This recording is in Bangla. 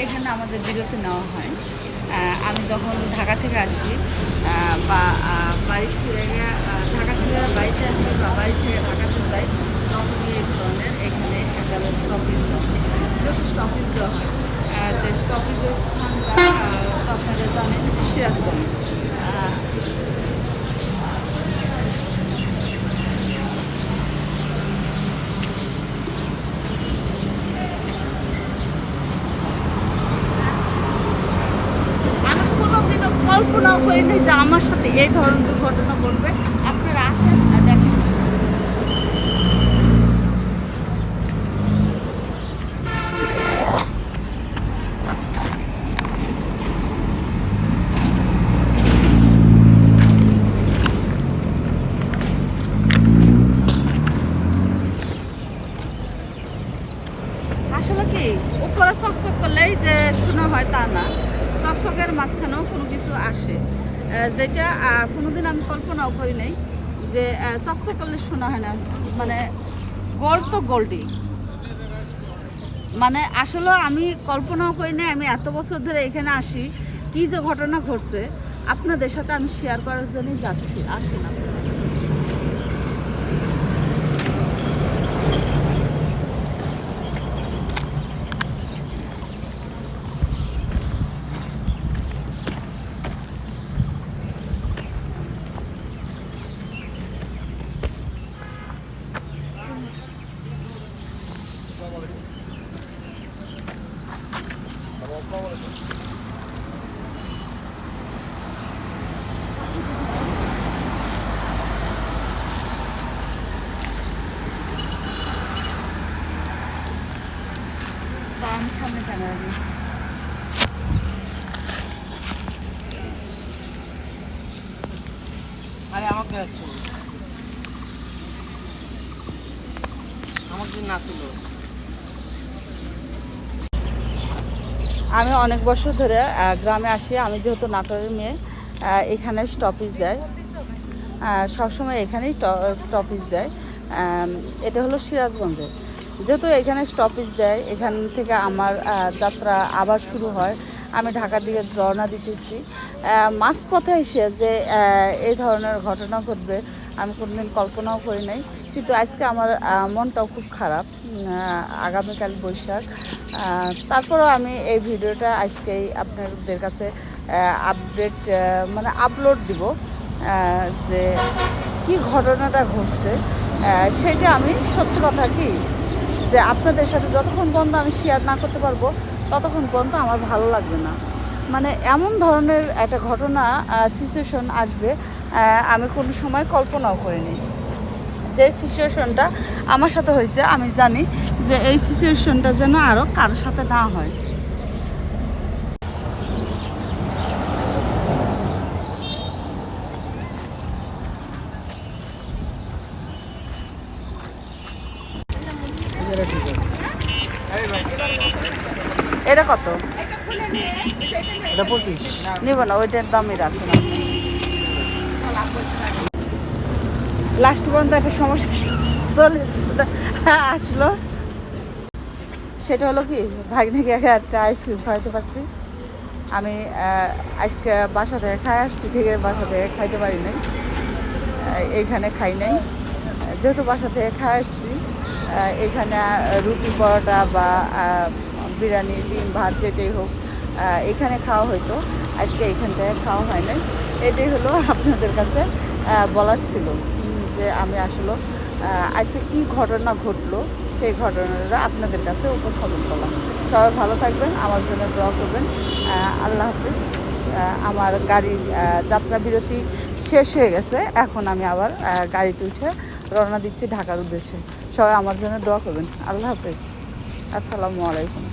এখানে আমাদের বিরতি নেওয়া হয়। আমি যখন ঢাকা থেকে আসি বা আহ, বাড়ি থেকে আহ, ঢাকা থেকে বাড়িতে আসি বা বাড়ি থেকে ঢাকাতে যাই তখনই এই ধরনের এখানে একটা স্টপিজ দেওয়া হয় যেহেতু স্টপিজ দেওয়া হয় আহ, তো স্টপিজের স্থানটা আহ, তো আপনারা জানেন যে সিরাজগঞ্জ আহ, আমি কোনোদিনও করিনি যে আমার সাথে এই ধরনের দুর্ঘটনা ঘটবে। আপনারা আসেন আসলে কি, উপরে চকচক করলেই যে শোনা হয় তা না। চকচকের মাঝখানেও কোনো কিছু আসে। যেটা কোনোদিন আমি কল্পনাও করি নাই যে চকচক করলে শোনা হয় না। মানে গোল্ড তো গোল্ডই মানে আসলে আমি কল্পনাও করি না আমি এত বছর ধরে এখানে আসি, কি যে ঘটনা ঘটছে। আপনাদের সাথে আমি শেয়ার করার জন্যই যাচ্ছি, আসেন আপনারা। বা আমি সামনে আরে আমাকে যাচ্ছ। আমার যে না তুলো আমি অনেক বছর ধরে গ্রামে আসি। আমি যেহেতু নাটোরের মেয়ে এখানে স্টপিজ দেয়। সবসময় এখানেই স্টপিজ দেয়। এটা হলো সিরাজগঞ্জে। যেহেতু এখানে স্টপিজ দেয়, এখান থেকে আমার যাত্রা আবার শুরু হয়। আমি ঢাকার দিকে রওনা দিতেছি। মাঝপথে এসে যে এই ধরনের ঘটনা ঘটবে আমি কোনোদিন কল্পনাও করি নাই। কিন্তু আজকে আমার মনটাও খুব খারাপ আগামীকাল বৈশাখ। তারপরেও আমি এই ভিডিওটা আজকেই আপনাদের কাছে আপডেট মানে আপলোড দিব যে কি ঘটনাটা ঘটছে। সেটা আমি সত্য কথা কি? যে আপনাদের সাথে যতক্ষণ পর্যন্ত আমি শেয়ার না করতে পারব, ততক্ষণ পর্যন্ত আমার ভালো লাগবে না। মানে এমন ধরনের একটা ঘটনা সিচুয়েশন আসবে আমি কোনো সময় কল্পনাও করিনি। যে সিচুয়েশনটা আমার সাথে হয়েছে, আমি জানি যে এই সিচুয়েশনটা যেন আরও কারোর সাথে না হয়। এটা কত? এটা পঁচিশ। নিব না, ওইটার দামই রাখুন লাস্ট পর্যন্ত একটা সমস্যা চলে, আসলো। সেটা হলো কি ভাগ্নিকে একটা আইসক্রিম খাওয়াতে পারছি। আমি আজকে বাসা থেকে খাই আসছি, থেকে বাসা থেকে খাইতে পারি নাই। এইখানে খাই নাই। যেহেতু বাসা থেকে খাই আসছি এইখানে রুটি, পরোটা বা বিরিয়ানি, ডিম, ভাত, যেটাই হোক এখানে খাওয়া হইতো। আজকে এখান থেকে খাওয়া হয় নাই। এটাই হলো আপনাদের কাছে বলার ছিল যে আমি আসলে আজকে কি ঘটনা ঘটলো, সেই ঘটনাটা আপনাদের কাছে উপস্থাপন করলাম। সবাই ভালো থাকবেন, আমার জন্য দোয়া করবেন। আল্লাহ হাফিজ। আমার গাড়ির যাত্রা বিরতি শেষ হয়ে গেছে। এখন আমি আবার গাড়িতে উঠে রওনা দিচ্ছি ঢাকার উদ্দেশ্যে। সবাই আমার জন্য দোয়া করবেন। আল্লাহ হাফিজ। আসসালামু আলাইকুম।